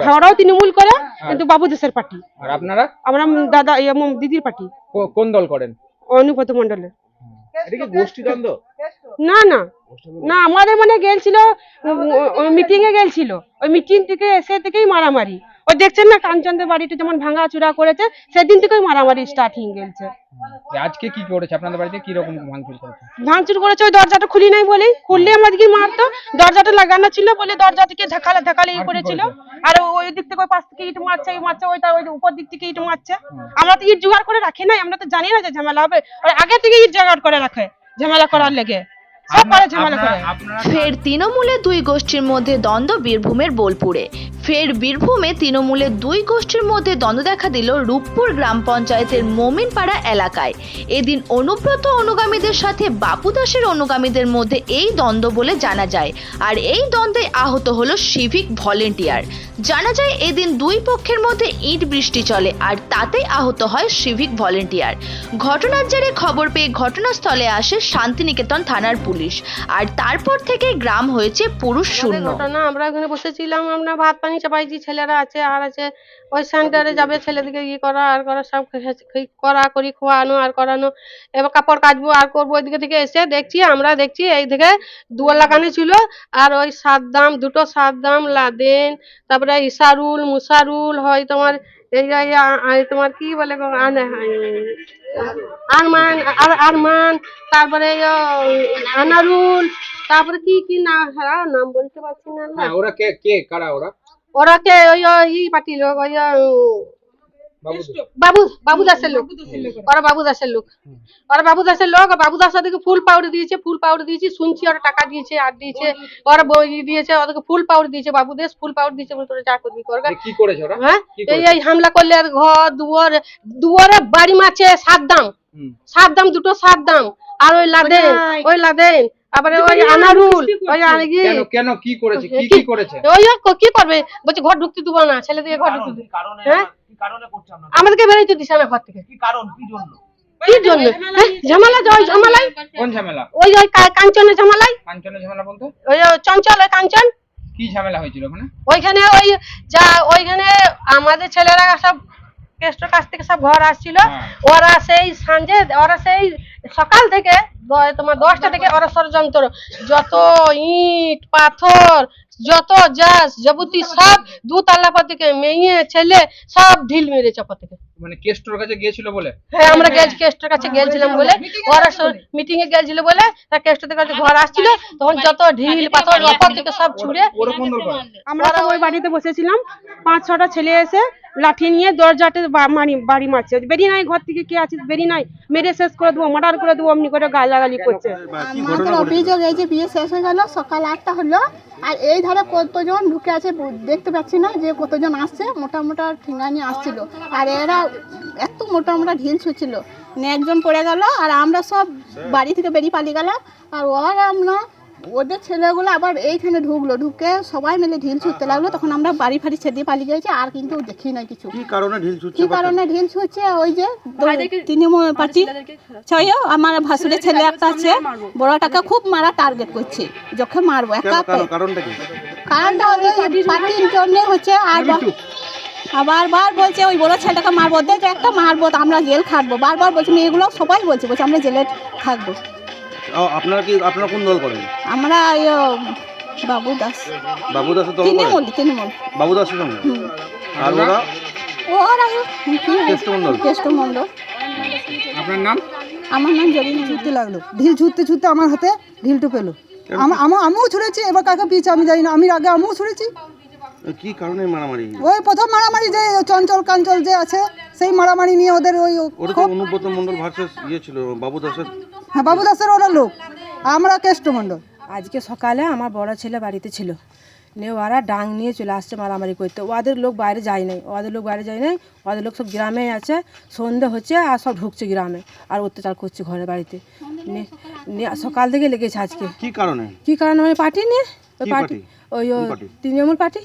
হ্যাঁ ওরাও তৃণমূল করে কিন্তু বাবু দেশের পার্টি। আর আপনারা? আমরা দাদা দিদির পার্টি। কোন দল করেন? অনুপত মন্ডলে না না। না আমাদের মানে গেছিল মিটিং এ গেছিল ওই মিটিং থেকে এসে থেকেই মারামারি। ওই দেখছেন না কাঞ্চনদের বাড়িটা যেমন ভাঙা চূড়া করেছে সেদিন থেকেই মারামারি স্টার্টিং গেছে। আজকে কি করেছে? আপনাদের বাড়িতে কি রকম ভাঙচুর করেছে? ভাঙচুর করেছে ওই দরজাটা খুলি নাই বলেই খুললে আমাদেরকে মারতো। দরজাটা লাগানো ছিল বলে দরজা থেকে ধাকালে ই করেছিল। আর ওই দিক থেকে ওই পাশ থেকে ইট মারছে এই মারছে ওই তার ওই উপর দিক থেকে ইট মারছে। আমরা তো ইট জোগাড় করে রাখি নাই আমরা তো জানি না যে ঝামেলা হবে। ওই আগে থেকে ইট জোগাড় করে রাখে ঝামেলা করার লেগে। ঝামেলা করে। ফের তৃণমূলে দুই গোষ্ঠীর মধ্যে দ্বন্দ্ব বীরভূমের বোলপুরে। ফের বীরভূমে তৃণমূলের দুই গোষ্ঠীর মধ্যে দ্বন্দ্ব দেখা দিল রূপপুর গ্রাম পঞ্চায়েতের মোমিনপাড়া এলাকায়। এদিন অনুব্রত অনুগামীদের সাথে বাপু দাসের অনুগামীদের মধ্যে এই দ্বন্দ্ব বলে জানা যায়। আর এই দ্বন্দ্বে আহত হলো সিভিক ভলেন্টিয়ার। জানা যায় এদিন দুই পক্ষের মধ্যে ইট বৃষ্টি চলে আর তাতেই আহত হয় সিভিক ভলেন্টিয়ার। ঘটনার জেরে খবর পেয়ে ঘটনাস্থলে আসে শান্তিনিকেতন থানার পুলিশ। আর তারপর থেকে গ্রাম হয়েছে পুরুষ শূন্য। ঘটনা আমরা ওখানে বসেছিলাম আমরা ভাত পানি চাপাইছি ছেলেরা আছে আর আছে ওই সেন্টারে যাবে ছেলেদেরকে ইয়ে করা আর করা সব করা করি খোয়ানো আর করানো। এবার কাপড় কাচবো আর করব ওইদিকে থেকে এসে দেখছি আমরা দেখছি এই দিকে দুয়ার লাগানো ছিল আর ওই সাত সাদ্দাম দুটো সাত সাদ্দাম লাদেন তারপরে ইসারুল মুসারুল হয় তোমার এই তোমার কি বলে আরমান আর আরমান তারপরে আনারুল তারপরে কি কি না হ্যাঁ, নাম বলতে পারছি না। হ্যাঁ ওরা কে কে কারা ওরা ওরা কে ওই ই ওই বাবু বাবু বাবু দাসের লোক। ওরা বাবু দাসের লোক। ওরা বাবু দাসের লোক বাবু দাস ওদেরকে ফুল পাউডার দিয়েছে ফুল পাউডার দিয়েছে শুনছি ওরা টাকা দিয়েছে আর দিয়েছে ওরা বই দিয়েছে ওদেরকে ফুল পাউডার দিয়েছে বাবু দেশ ফুল পাউডার দিয়েছে বলে তোরা যা করবি করবে কি করেছে ওরা? হ্যাঁ? এই হামলা করলে আর ঘর দুয়ার দুয়ারে বাড়ি মারছে সাত দাম। সাত দাম দুটো সাত দাম। আর ওই লাদেন ওই লাদেন তারপরে ওই আনারুল ওই আর কি? কেন কেন কি করেছে? কি কি- কি করেছে? ওই কি করবে? বলছে ঘর ঢুকতে দেবো না ছেলেদেরকে ঘর ঢুকতে দেবো আমাদেরকে বেরোইতে দিছে না ঘর থেকে। কি জন্য? ঝামেলা যে ঝামেলাই কোন ঝামেলা? ওই ওই কাঞ্চনের ঝামেলাই কাঞ্চনের ঝামেলা বলতে? ওই চঞ্চল ওই কাঞ্চন? কি ঝামেলা হয়েছিল ওখানে? ওইখানে ওই যা ওইখানে আমাদের ছেলেরা সব কেষ্টর কাছ থেকে সব ঘর আসছিল। হ্যাঁ। ওরা সেই সাঁঝে ওরা সেই সকাল থেকে তোমার দশটা থেকে ওরা ষড়যন্ত্র যত ইট পাথর যত যা যাবতী সব দু তাল্লা পর থেকে মেয়ে ছেলে সব ঢিল মেরেছে ওপর থেকে। মানে কেষ্টর কাছে গিয়েছিল বলে? হ্যাঁ আমরা গেছি কেস্টের কাছে গেছিলাম বলে। ওরা মিটিং এ গেছিল বলে তা কেস্টের কাছে ঘর আসছিল তখন যত ঢিল পাথর ওপর থেকে সব ছুড়ে আমরা তো ওই বাড়িতে বসেছিলাম পাঁচ ছটা ছেলে এসে লাঠি নিয়ে দরজাতে বাড়ি মারছে। বেরিয়ে নাই ঘর থেকে কে আছিস বেরিয়ে নাই। মেরে শেষ করে দেবো মার্ডার করে দেবো অমনি করে গালাগালি করছে। আমাদের অভিযোগ এই যে বিয়ে শেষ হয়ে গেল সকাল আটটা হলো আর এই ধারে কতজন ঢুকে আছে দেখতে পাচ্ছি না যে কতজন আসছে মোটা মোটা ঠেঙ্গা নিয়ে আসছিল। আর এরা এত মোটা মোটা ঢিল ছুটছিল নিয়ে একজন পড়ে গেল আর আমরা সব বাড়ি থেকে বেরিয়ে পালিয়ে গেলাম আর ওরা আমরা ওদের ছেলেগুলো আবার এইখানে ঢুকলো ঢুকে সবাই মিলে ঢিল ছুটতে লাগল। তখন আমরা বাড়ি ফাড়ি ছেড়ে পালিয়ে গেছি আর কিন্তু দেখি না কিছু। কি কারণে ঢিল ছুটছে কি কারণে ঢিল ছুটছে ওই যে তৃণমূল পার্টি। ছয় আমার ভাসুরের ছেলে একটা আছে বড়টাকে খুব মারা টার্গেট করছে যখন মারবো একা কারণ- কারণটা কি? কারণটা ওই পার্টির জন্য হচ্ছে আর বা- আবার বার বলছে ওই বড় ছেলেটাকে মারবো দেখ একটা মারবো তো আমরা জেল খাটবো। বারবার বলছে মেয়েগুলো সবাই বলছে বলছে আমরা জেলে থাকব আপনারা কি আপনারা কোন দল করেন? আমরা বাবু দাস বাবু দাসের দল তৃণমূল তৃণমূল। বাবু দাসের সঙ্গে আর ওরা? আপনার নাম? আমার নাম জরিনা ছুটতে লাগল। ঢিল ছুটতে ছুটতে আমার হাতে ঢিলটো পেল। আমা- আমা আমিও ছুঁড়েছি এবার কাকে পিছে আমি জানি না। আমি আগে আমিও ছুঁড়েছি। কি কারণে মারামারি? ওই প্রথম মারামারি যে চঞ্চল কাঞ্চল যে আছে সেই মারামারি নিয়ে ওদের ওই অনুব্রত মন্ডল ভার্সেস ইয়ে ছিল বাবু দাসের হ্যাঁ বাবু দাসের ওরা লোক। আমরা কেষ্টমণ্ডল। আজকে সকালে আমার বড় ছেলে বাড়িতে ছিল। নিয়ে ওরা ডাং নিয়ে চলে আসছে মারামারি করতে। ওদের লোক বাইরে যায় নাই ওদের লোক বাইরে যায় নাই ওদের লোক সব গ্রামে আছে। সন্ধে হচ্ছে আর সব ঢুকছে গ্রামে আর অত্যাচার করছে ঘরে বাড়িতে। সকাল থেকে লেগেছে আজকে। কি কারণে? কি কারণে ওই পার্টি নিয়ে পার্টি? ওই ও তৃণমূল পার্টি?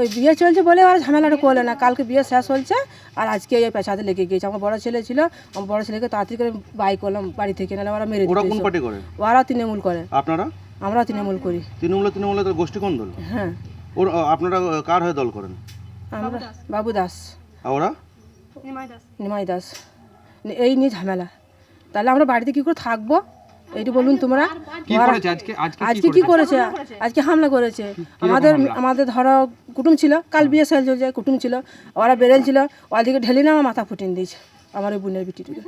ওই বিয়ে চলছে বলে ওরা ঝামেলাটা করল না। কালকে বিয়ে শেষ হচ্ছে আর আজকে এই পেছাতে লেগে গিয়েছে। আমার বড় ছেলে ছিল আমার বড় ছেলেকে তাড়াতাড়ি করে বাই করলাম বাড়ি থেকে নাহলে ওরা মেরে ওরা দিত কোন পার্টি করে? ওরাও তৃণমূল করে। আপনারা? আমরাও তৃণমূল করি। তৃণমূলে তৃণমূলে তো গোষ্ঠী কোন দল? হ্যাঁ। ওর আপনারা কার হয়ে দল করেন? আমরা বাবু দাস। আর ওরা? নিমাই দাস। এই নিয়ে ঝামেলা। তাহলে আমরা বাড়িতে কি করে থাকব? এইটু বলুন তোমরা। কি ওরা- করেছে? আজকে কি করেছে? আজকে হামলা করেছে। আমাদের আমাদের ধরো কুটুম ছিল। কাল বিয়ে সাল চলছে কুটুম ছিল। ওরা বেরেল ছিল। ওদিকে ঢেলে না আমার মাথা ফুটিয়ে দিয়েছে আমার ওই বোনের বিটিটিকে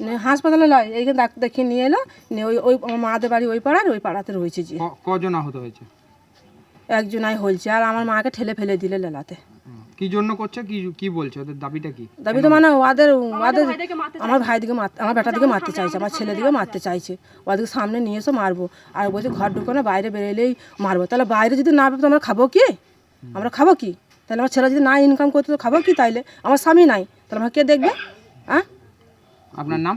নিয়ে হাসপাতালে লয় এইখানে ডাক্তার দেখিয়ে নিয়ে এলো নিয়ে ওই ওই মাদের বাড়ি ওই পাড়ার ওই পাড়াতে রয়েছে যে। কজন আহত হয়েছে? একজনাই হয়েছে আর আমার মাকে ঠেলে ফেলে দিলে লেলাতে। কি জন্য করছে? কি কি বলছে? ওদের দাবিটা কি? দাবি তো মানে ওদের ওদের আমার ভাই দিকে মারতে আমার বেটা দিকে মারতে চাইছে আমার ছেলে দিকে মারতে চাইছে। ওদেরকে সামনে নিয়ে এসে মারবো। আর বলছে ঘর ঢুকো না বাইরে বেরোলেই মারবো। তাহলে বাইরে যদি না বেরোতো আমরা খাব কি? আমরা খাব কি? তাহলে আমার ছেলে যদি না ইনকাম করতে তো খাব কি তাইলে? আমার স্বামী নাই। তাহলে আমার কে দেখবে? হ্যাঁ আপনার নাম?